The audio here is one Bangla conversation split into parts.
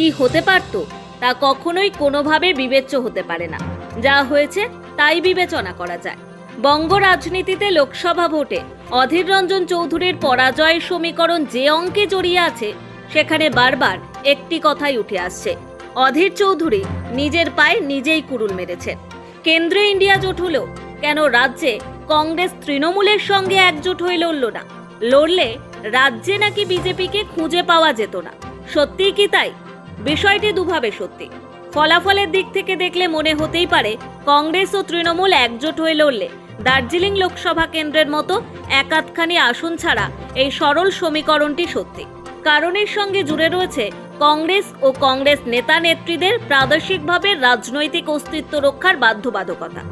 কি হতে পারত, তা কখনোই কোনোভাবে বিবেচ্য হতে পারে না। যা হয়েছে, তাই বিবেচনা করা যায়। বঙ্গ রাজনীতিতে লোকসভা ভোটে অধীর রঞ্জন চৌধুরীর পরাজয়ের সমীকরণ যে অঙ্কে জড়িয়ে আছে, সেখানে বারবার একটি কথাই উঠে আসছে। অধীর চৌধুরী নিজের পায়ে নিজেই কুড়ুল মেরেছেন। কেন্দ্রে ইন্ডিয়া জোট হলেও কেন রাজ্যে কংগ্রেস তৃণমূলের সঙ্গে একজোট হয়ে লড়ল না? লড়লে রাজ্যে নাকি বিজেপিকে খুঁজে পাওয়া যেত না? সত্যিই কি তাই? বিষয়টি দুভাবে সত্যি। ফলাফলের দিক থেকে দেখলে মনে হতেই পারে কংগ্রেস ও তৃণমূল একজোট হয়ে লড়লে। দার্জিলিং লোকসভা কেন্দ্রের মতো একাতখানি আসন ছাড়া এই সরল সমীকরণটি সত্যি। কারণের সঙ্গে জুড়ে রয়েছে কংগ্রেস ও কংগ্রেস নেতা নেত্রীদের প্রাদেশিকভাবে রাজনৈতিক অস্তিত্ব রক্ষার বাধ্যবাধকতা।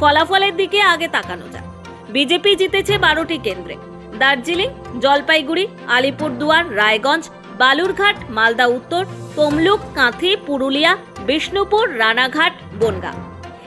ফলাফলের দিকে আগে তাকানো যাক। বিজেপি জিতেছে বারোটি কেন্দ্রে। দার্জিলিং, জলপাইগুড়ি, আলিপুরদুয়ার, রায়গঞ্জ বালুরঘাট, মালদা উত্তর, তমলুক, কাঁথি, পুরুলিয়া, বিষ্ণুপুর, রানাঘাট, বনগাঁ।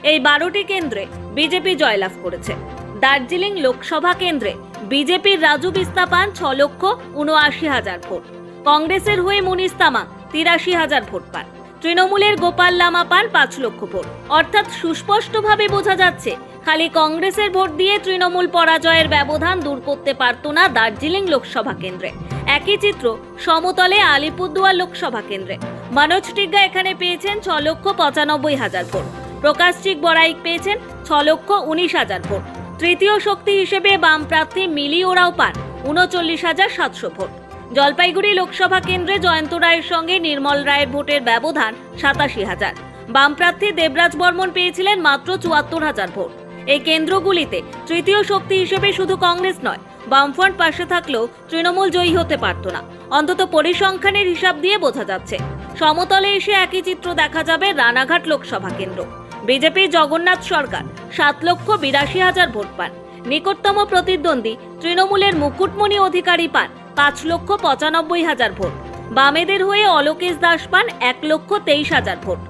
এই বারোটি কেন্দ্রে বিজেপি জয়লাভ করেছে। দার্জিলিং লোকসভা কেন্দ্রে বিজেপির রাজু বিস্তা পান ছ লক্ষ উনআশি হাজার ভোট। কংগ্রেসের হয়ে মুনিস তামাং তিরাশি হাজার ভোট পান। তৃণমূলের গোপাল লামা পান পাঁচ লক্ষ ভোট। অর্থাৎ সুস্পষ্টভাবে বোঝা যাচ্ছে খালি কংগ্রেসের ভোট দিয়ে তৃণমূল পরাজয়ের ব্যবধান দূর করতে পারত না দার্জিলিং লোকসভা কেন্দ্রে। একই চিত্র, সমতলে আলিপুরদুয়ার লোকসভা কেন্দ্রে। মনোজ টিগ্গা এখানে পেয়েছেন ছ লক্ষ পঁচানব্বই হাজার ভোট। প্রকাশ চিক বড়াইক পেয়েছেন ছ লক্ষ উনিশ হাজার ভোট। তৃতীয় শক্তি হিসেবে বাম প্রার্থী মিলি ওরাও পান উনচল্লিশ হাজার সাতশো ভোট। জলপাইগুড়ি লোকসভা কেন্দ্রে জয়ন্ত রায়ের সঙ্গে নির্মল রায়ের ভোটের ব্যবধান সাতাশি হাজার। বাম প্রার্থী দেবরাজ বর্মন পেয়েছিলেন মাত্র চুয়াত্তর হাজার ভোট। এই কেন্দ্রগুলিতে তৃতীয় শক্তি হিসেবে শুধু কংগ্রেস নয়, বামফ্রন্ট পাশে থাকলেও তৃণমূল জয়ী হতে পারত না। অন্তত পরিসংখ্যানের হিসাব দিয়ে বোঝা যাচ্ছে, সমতলে এসে একই চিত্র দেখা যাবে রানাঘাট লোকসভা কেন্দ্র। বিজেপি জগন্নাথ সরকার সাত লক্ষ বিরাশি হাজার ভোট পান। নিকটতম প্রতিদ্বন্দ্বী তৃণমূলের মুকুটমণি অধিকারী পান পাঁচ লক্ষ পঁচানব্বই হাজার ভোট। বামেদের হয়ে অলোকেশ দাস পান এক লক্ষ তেইশ হাজার ভোট।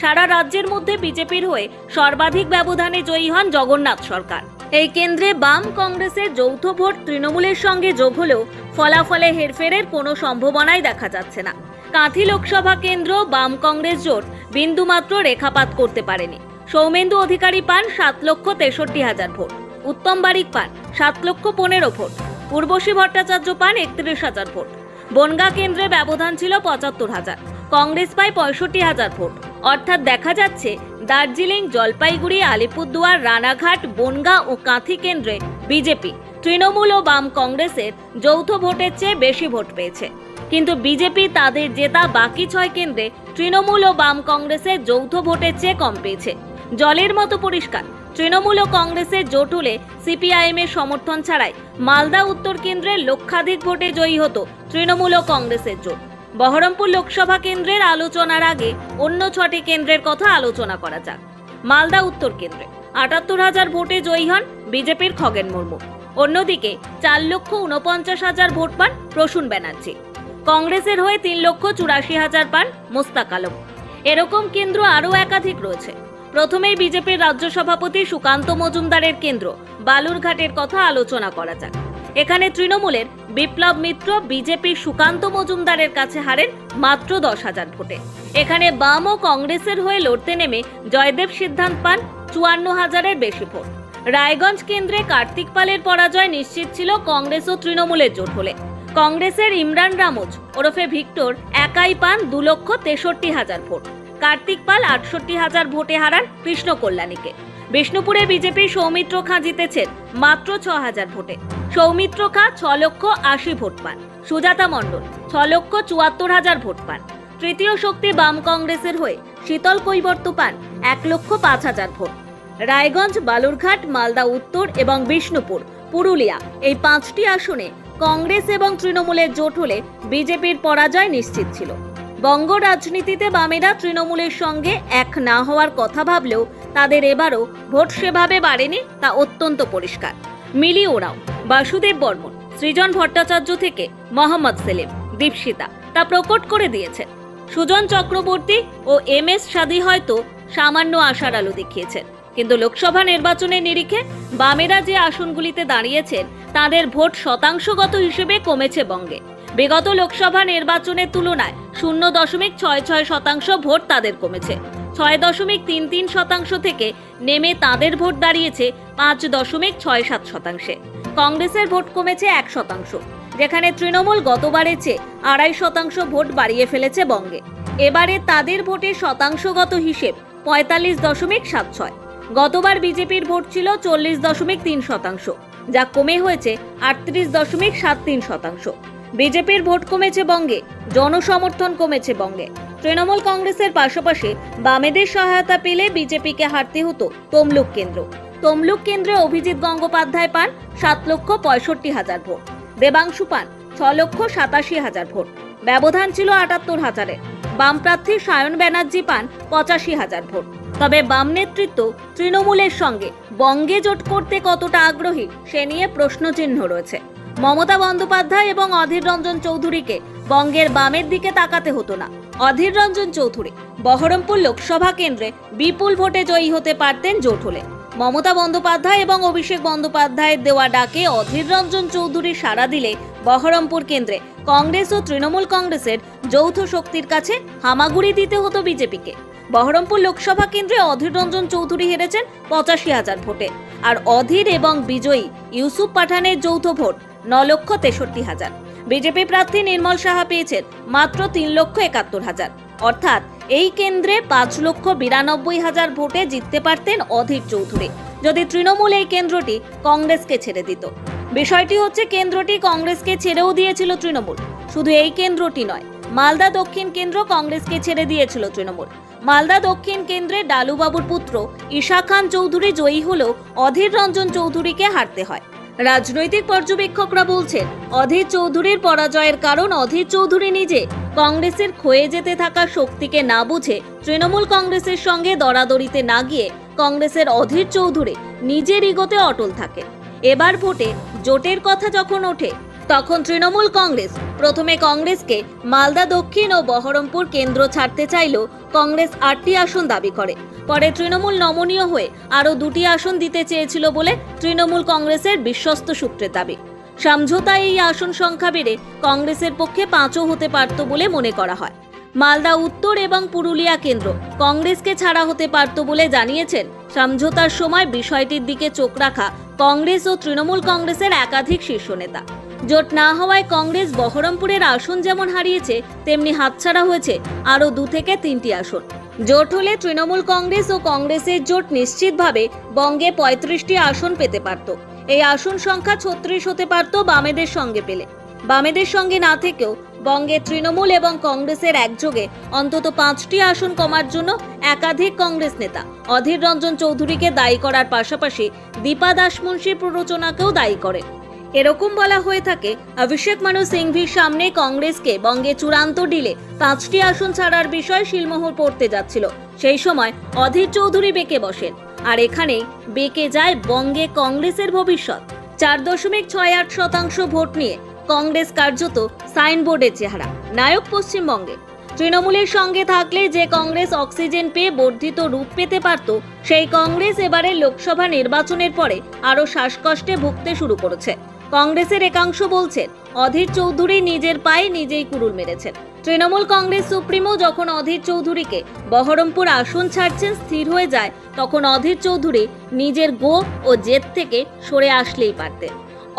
সারা রাজ্যের মধ্যে বিজেপির হয়ে সর্বাধিক ব্যবধানে জয়ী হন জগন্নাথ সরকার। এই কেন্দ্রে বাম কংগ্রেসের যৌথ ভোট তৃণমূলের সঙ্গে যোগ হলেও ফলাফলে হেরফেরের কোনো সম্ভাবনাই দেখা যাচ্ছে না। কাঁথি লোকসভা কেন্দ্র বাম কংগ্রেস জোট বিন্দুমাত্র রেখাপাত করতে পারেনি। সৌমেন্দু অধিকারী পান সাত লক্ষ তেষট্টি হাজার ভোট। উত্তম বারিক পান সাত লক্ষ পনেরো ভোট। পূর্বশী ভট্টাচার্য পান একত্রিশ হাজার ভোট। বনগা কেন্দ্রে ব্যবধান ছিল পঁচাত্তর হাজার। কংগ্রেস পায় পঁয়ষট্টি হাজার ভোট। অর্থাৎ দেখা যাচ্ছে দার্জিলিং, জলপাইগুড়ি, আলিপুরদুয়ার, রানাঘাট, বনগা ও কাঁথি কেন্দ্রে বিজেপি, তৃণমূল ও বাম কংগ্রেসের যৌথ ভোটের চেয়ে বেশি ভোট পেয়েছে। কিন্তু বিজেপি তাদের জেতা বাকি ছয় কেন্দ্রে তৃণমূল ও বাম কংগ্রেসের যৌথ ভোটের চেয়ে কম পেয়েছে। জলের মতো পরিষ্কার, তৃণমূল ও কংগ্রেসের জোট হলে সিপিআইএম এর সমর্থন ছাড়াই মালদা উত্তর কেন্দ্রে লক্ষাধিক ভোটে জয়ী হতো তৃণমূল ও কংগ্রেসের জোট। বহরমপুর লোকসভা কেন্দ্রের আলোচনার আগে অন্য ছটি কেন্দ্রের কথা আলোচনা করা যাক। মালদা উত্তর কেন্দ্রে। আটাত্তর হাজার ভোটে জয়ী হন বিজেপির খগেন মুর্মু। অন্যদিকে চার লক্ষ উনপঞ্চাশ হাজার ভোট পান প্রসূন ব্যানার্জি। কংগ্রেসের হয়ে তিন লক্ষ চুরাশি হাজার পান মোস্তাক আলম। এরকম কেন্দ্র আরও একাধিক রয়েছে। প্রথমেই বিজেপির রাজ্য সভাপতি সুকান্ত মজুমদারের কেন্দ্র। বালুরঘাটের কথা আলোচনা করা যাক। এখানে তৃণমূলের বিপ্লব মিত্র, বিজেপির সুকান্ত মজুমদারের কাছে হারেন মাত্র দশ হাজার ভোটে। এখানে বাম ও কংগ্রেসের হয়ে লড়তে নেমে জয়দেব সিদ্ধান্ত পান চুয়ান্ন হাজারের বেশি ভোট। রায়গঞ্জ কেন্দ্রে কার্তিক পালের পরাজয় নিশ্চিত ছিল কংগ্রেস ও তৃণমূলের জোট হলে। কংগ্রেসের ইমরান রামুজ ওরফে ভিক্টর একাই পান দু লক্ষ তেষট্টি হাজার ভোট। কার্তিক পাল আটষট্টি হাজার ভোটে হারান কৃষ্ণ কল্যাণীকে বিষ্ণুপুরে বিজেপি সৌমিত্র খাঁ জিতেছেন মাত্র ছ হাজার ভোটে। সৌমিত্র খাঁ ছ লক্ষ আশি ভোট পান। সুজাতা মণ্ডল ছ লক্ষ চুয়াত্তর হাজার ভোট পান। তৃতীয় শক্তি বাম কংগ্রেসের হয়ে শীতল কৈবর্ত পান এক লক্ষ পাঁচ হাজার ভোট। রায়গঞ্জ, বালুরঘাট, মালদা উত্তর এবং বিষ্ণুপুর, পুরুলিয়া এই পাঁচটি আসনে কংগ্রেস এবং তৃণমূলের জোট হলে বিজেপির পরাজয় নিশ্চিত ছিল। বঙ্গ রাজনীতিতে বামেরা তৃণমূলের সঙ্গে এক না হওয়ার কথা ভাবলেও তাদের এবারও ভোট সেভাবে বাড়েনি তা অত্যন্ত পরিষ্কার। মিলি ওরাও, বাসুদেব বর্মন, সৃজন ভট্টাচার্য থেকে মোহাম্মদ সেলিম, দীপশিতা, তা প্রকট করে দিয়েছেন। সুজন চক্রবর্তী ও এম এস সাদি হয়তো সামান্য আশার আলো দেখিয়েছেন। কিন্তু লোকসভা নির্বাচনের নিরিখে বামেরা যে আসনগুলিতে দাঁড়িয়েছেন, তাদের ভোট শতাংশগত হিসেবে কমেছে বঙ্গে। বিগত লোকসভা নির্বাচনের তুলনায় শূন্য দশমিক ছয় ছয় শতাংশ ভোট তাদের কমেছে। ছয় দশমিক তিন তিন শতাংশ থেকে নেমে তাদের ভোট দাঁড়িয়েছে পাঁচ দশমিক ছয় সাত শতাংশে। কংগ্রেসের ভোট কমেছে এক শতাংশ, যেখানে তৃণমূল গতবারের চেয়ে আড়াই শতাংশ ভোট বাড়িয়ে ফেলেছে বঙ্গে। এবারে তাদের ভোটের শতাংশগত হিসেব পঁয়তাল্লিশ দশমিক সাত ছয়। গতবার বিজেপির ভোট ছিল চল্লিশ দশমিক তিন শতাংশ, যা কমে হয়েছে আটত্রিশ দশমিক সাত তিন শতাংশ। বিজেপির ভোট কমেছে বঙ্গে, জনসমর্থন কমেছে বঙ্গে। তৃণমূল কংগ্রেসের পাশাপাশি বামেদের সহায়তা পেলে বিজেপিকে হারতে হতো তমলুক কেন্দ্র। তমলুক কেন্দ্রে অভিজিৎ গঙ্গোপাধ্যায় পান সাত লক্ষ পঁয়ষট্টি হাজার ভোট। দেবাংশু পান ছ লক্ষ সাতাশি হাজার ভোট। ব্যবধান ছিল আটাত্তর হাজারে। বাম প্রার্থী সায়ন ব্যানার্জি পান পঁচাশি হাজার ভোট। তবে বাম নেতৃত্ব তৃণমূলের সঙ্গে বঙ্গে জোট করতে কতটা আগ্রহী, সে নিয়ে প্রশ্নচিহ্ন রয়েছে। মমতা বন্দ্যোপাধ্যায় এবং অধীর রঞ্জন চৌধুরীকে বঙ্গের বামের দিকে তাকাতে হতো না। অধীর রঞ্জন চৌধুরী। বহরমপুর লোকসভা কেন্দ্রে বিপুল ভোটে জয়ী হতে পারতেন জোট হলে মমতা বন্দ্যোপাধ্যায় এবং অভিষেক বন্দ্যোপাধ্যায়ের দেওয়া ডাকে অধীর রঞ্জন চৌধুরী সাড়া দিলে বহরমপুর কেন্দ্রে কংগ্রেস ও তৃণমূল কংগ্রেসের যৌথ শক্তির কাছে হামাগুড়ি দিতে হতো বিজেপিকে। বহরমপুর লোকসভা কেন্দ্রে অধীর রঞ্জন চৌধুরী হেরেছেন পঁচাশি হাজার ভোটে। আর অধীর এবং বিজয়ী ইউসুফ পাঠানের যৌথ ভোট ন লক্ষ তেষট্টি হাজার। বিজেপি প্রার্থী নির্মল সাহা পেয়েছেন মাত্র তিন লক্ষ একাত্তর হাজার। অর্থাৎ এই কেন্দ্রে পাঁচ লক্ষ বিরানব্বই হাজার ভোটে জিততে পারতেন অধীর চৌধুরী। যদি তৃণমূল এই কেন্দ্রটি কংগ্রেসকে ছেড়ে দিত। বিষয়টি হচ্ছে, কেন্দ্রটি কংগ্রেসকে ছেড়েও দিয়েছিল তৃণমূল। শুধু এই কেন্দ্রটি নয়, মালদা দক্ষিণ কেন্দ্র কংগ্রেসকে ছেড়ে দিয়েছিল তৃণমূল। মালদা দক্ষিণ কেন্দ্রে ডালুবাবুর পুত্র ঈশা খান চৌধুরী জয়ী হলেও অধীর রঞ্জন চৌধুরীকে হারতে হয়। রাজনৈতিক পর্যবেক্ষকরা বলছেন, অধীর চৌধুরীর পরাজয়ের কারণ অধীর চৌধুরী নিজে। কংগ্রেসের ক্ষয়ে যেতে থাকা শক্তিকে না বুঝে তৃণমূল কংগ্রেসের সঙ্গে দরাদরিতে না গিয়ে কংগ্রেসের অধীর চৌধুরী নিজের ইগোতে অটল থাকে এবার ভোটে জোটের কথা যখন ওঠে তখন তৃণমূল কংগ্রেস। প্রথমে কংগ্রেসকে মালদা, দক্ষিণ ও বহরমপুর কেন্দ্র ছাড়তে চাইলেও কংগ্রেস আটটি আসন দাবি করে। পরে তৃণমূল নমনীয় হয়ে আরও দুটি আসন দিতে চেয়েছিল বলে তৃণমূল কংগ্রেসের বিশ্বস্ত সূত্রের দাবি। সমঝোতায় এই আসন সংখ্যা বেড়ে কংগ্রেসের পক্ষে পাঁচও হতে পারত বলে মনে করা হয়। মালদা, উত্তর এবং পুরুলিয়া কেন্দ্র কংগ্রেসকে ছাড়া হতে পারত বলে জানিয়েছেন। সমঝোতার সময় বিষয়টির দিকে চোখ রাখা কংগ্রেস ও তৃণমূল কংগ্রেসের একাধিক শীর্ষ নেতা। জোট না হওয়ায় কংগ্রেস বহরমপুরের আসন যেমন হারিয়েছে, তেমনি হাতছাড়া হয়েছে আরও দু থেকে তিনটি আসন। জোট হলে তৃণমূল কংগ্রেস ও কংগ্রেসের জোট নিশ্চিতভাবে বঙ্গে পঁয়ত্রিশটি আসন পেতে পারত। এই আসন সংখ্যা ছত্রিশ হতে পারত বামেদের সঙ্গে পেলে। বামেদের সঙ্গে না থেকেও বঙ্গে তৃণমূল এবং কংগ্রেসের একযোগে অন্তত পাঁচটি আসন কমার জন্য একাধিক কংগ্রেস নেতা, অধীর রঞ্জন চৌধুরীকে দায়ী করার পাশাপাশি দীপা দাসমুন্সির প্ররোচনাকেও দায়ী করে এরকম বলা হয়ে থাকে, অভিষেক মানু সিংভির সামনে কংগ্রেসকে বঙ্গে চূড়ান্ত ডিলে পাঁচটি আসন ছাড়ার বিষয়ে শিলমোহর পড়তে যাচ্ছিল। সেই সময় অধীর চৌধুরী বেঁকে বসেন, আর এখানেই বেঁকে যায় বঙ্গে কংগ্রেসের ভবিষ্যৎ। চার দশমিক ছয় আট শতাংশ ভোট নিয়ে কংগ্রেস কার্যত সাইনবোর্ডের চেহারা, নায়ক পশ্চিমবঙ্গে। তৃণমূলের সঙ্গে থাকলে যে কংগ্রেস অক্সিজেন পেয়ে বর্ধিত রূপ পেতে পারত, সেই কংগ্রেস এবারে লোকসভা নির্বাচনের পরে আরও শ্বাসকষ্টে ভুগতে শুরু করেছে। কংগ্রেসের একাংশ বলছেন, অধীর চৌধুরী নিজের পায়ে নিজেই কুড়ুল মেরেছেন। তৃণমূল কংগ্রেস সুপ্রিমো যখন অধীর চৌধুরীকে বহরমপুর আসন ছাড়ছেন, স্থির হয়ে যায়, তখন অধীর চৌধুরী নিজের গো ও জেদ থেকে সরে আসলেই পারতেন।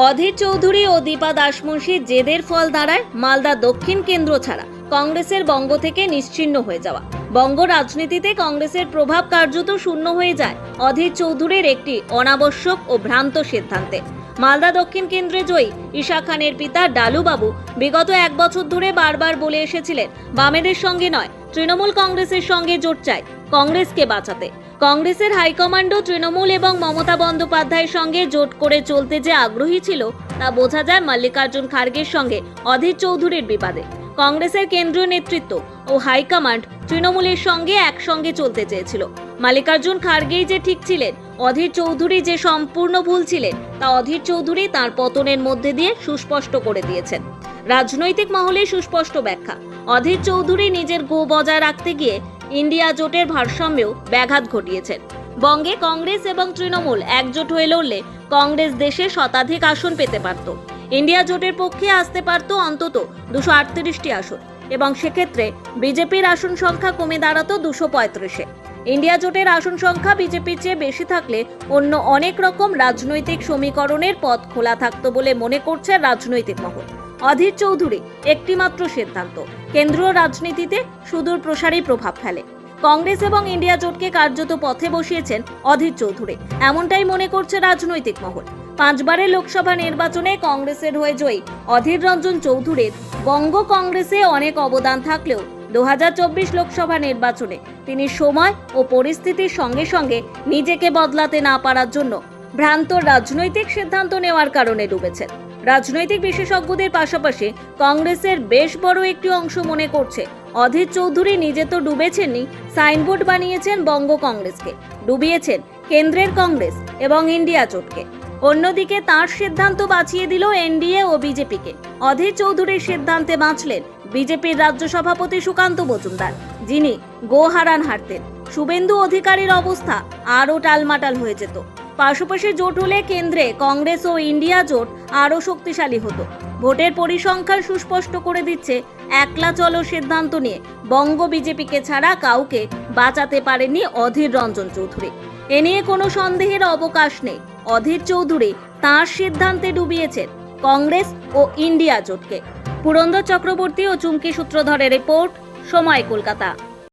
অধীর চৌধুরী ও দীপা দাসমুন্সির জেদের ফল দাঁড়ায়, মালদা দক্ষিণ কেন্দ্র ছাড়া কংগ্রেসের বঙ্গ থেকে নিশ্চিন্ন হয়ে যাওয়া। বঙ্গ রাজনীতিতে কংগ্রেসের প্রভাব কার্যত শূন্য হয়ে যায় অধীর চৌধুরীর একটি অনাবশ্যক ও ভ্রান্ত সিদ্ধান্তে। মালদা দক্ষিণ কেন্দ্রে জয়ী ঈশা খানের পিতা ডালুবাবু বিগত এক বছর ধরে বারবার বলে এসেছিলেন, বামেদের সঙ্গে নয়, তৃণমূল কংগ্রেসের সঙ্গে জোট চায় কংগ্রেসকে বাঁচাতে। কংগ্রেসের হাইকমান্ডও তৃণমূল এবং মমতা বন্দ্যোপাধ্যায়ের সঙ্গে জোট করে চলতে যে আগ্রহী ছিল, তা বোঝা যায় মল্লিকার্জুন খার্গের সঙ্গে অধীর চৌধুরীর বিবাদে। কংগ্রেসের কেন্দ্রীয় নেতৃত্ব ও হাইকমান্ড তৃণমূলের সঙ্গে একসঙ্গে চলতে চেয়েছিল। মাল্লিকার্জুন খার্গেই যে ঠিক ছিলেন, অধীর চৌধুরী যে সম্পূর্ণ ভুল ছিলেন, তা অধীর চৌধুরী তার পতনের মধ্যে দিয়ে সুস্পষ্ট করে দিয়েছেন। রাজনৈতিক মহলে সুস্পষ্ট ব্যাখ্যা, অধীর চৌধুরী নিজের গো বজায় রাখতে গিয়ে ইন্ডিয়া জোটের ভারসাম্যেও ব্যাঘাত ঘটিয়েছেন। বঙ্গে কংগ্রেস এবং তৃণমূল একজোট হয়ে লড়লে কংগ্রেস দেশে শতাধিক আসন পেতে পারত। ইন্ডিয়া জোটের পক্ষে আসতে পারত অন্তত দুশো আটত্রিশটি আসন এবং সেক্ষেত্রে বিজেপির আসন সংখ্যা কমে দাঁড়াতো দুশো পঁয়ত্রিশে। ইন্ডিয়া জোটের আসন সংখ্যা বিজেপির চেয়ে বেশি থাকলে অন্য অনেক রকম রাজনৈতিক সমীকরণের পথ খোলা থাকতো বলে মনে করছে রাজনৈতিক মহল। অধীর চৌধুরী, একটিমাত্র সিদ্ধান্ত, কেন্দ্রীয় রাজনীতিতে সুদূর প্রসারী প্রভাব ফেলে। কংগ্রেস এবং ইন্ডিয়া জোটকে কার্যত পথে বসিয়েছেন অধীর চৌধুরী, এমনটাই মনে করছে রাজনৈতিক মহল। পাঁচবারের লোকসভা নির্বাচনে কংগ্রেসের হয়ে জয়ী অধীর রঞ্জন চৌধুরীর বঙ্গ কংগ্রেসে অনেক অবদান থাকলেও দু হাজার চব্বিশ লোকসভা নির্বাচনে। তিনি সময় ও পরিস্থিতির সঙ্গে সঙ্গে নিজেকে বদলাতে না পারার জন্য ভ্রান্ত রাজনৈতিক সিদ্ধান্ত নেওয়ার কারণে ডুবেছেন। রাজনৈতিক বিশেষজ্ঞদের পাশাপাশি কংগ্রেসের বেশ বড় একটি অংশ মনে করছে, অধীর চৌধুরী নিজে তো ডুবেছেনই, সাইনবোর্ড বানিয়েছেন বঙ্গ কংগ্রেসকে। ডুবিয়েছেন কেন্দ্রের কংগ্রেস এবং ইন্ডিয়া জোটকে। অন্যদিকে তার সিদ্ধান্ত বাঁচিয়ে দিল এনডিএ ও বিজেপিকে। অধীর চৌধুরীর সিদ্ধান্তে বাঁচলেন বিজেপির রাজ্য সভাপতি সুকান্ত মজুমদার, যিনি গো হারান হারতেন। শুভেন্দু অধিকারীর অবস্থা আরও টালমাটাল হয়ে যেত। পাশাপাশি জোট হলে কেন্দ্রে কংগ্রেস ও ইন্ডিয়া জোট আরও শক্তিশালী হতো। ভোটের পরিসংখ্যান সুস্পষ্ট করে দিচ্ছে একলা চলো সিদ্ধান্ত নিয়ে। বঙ্গ বিজেপিকে ছাড়া কাউকে বাঁচাতে পারেনি অধীর রঞ্জন চৌধুরী। এ নিয়ে কোনো সন্দেহের অবকাশ নেই। অধীর চৌধুরী তাঁর সিদ্ধান্তে ডুবিয়েছেন। কংগ্রেস ও ইন্ডিয়া জোটকে। পুরন্দর চক্রবর্তী ও চুমকি সূত্রধরের রিপোর্ট সময় কলকাতা।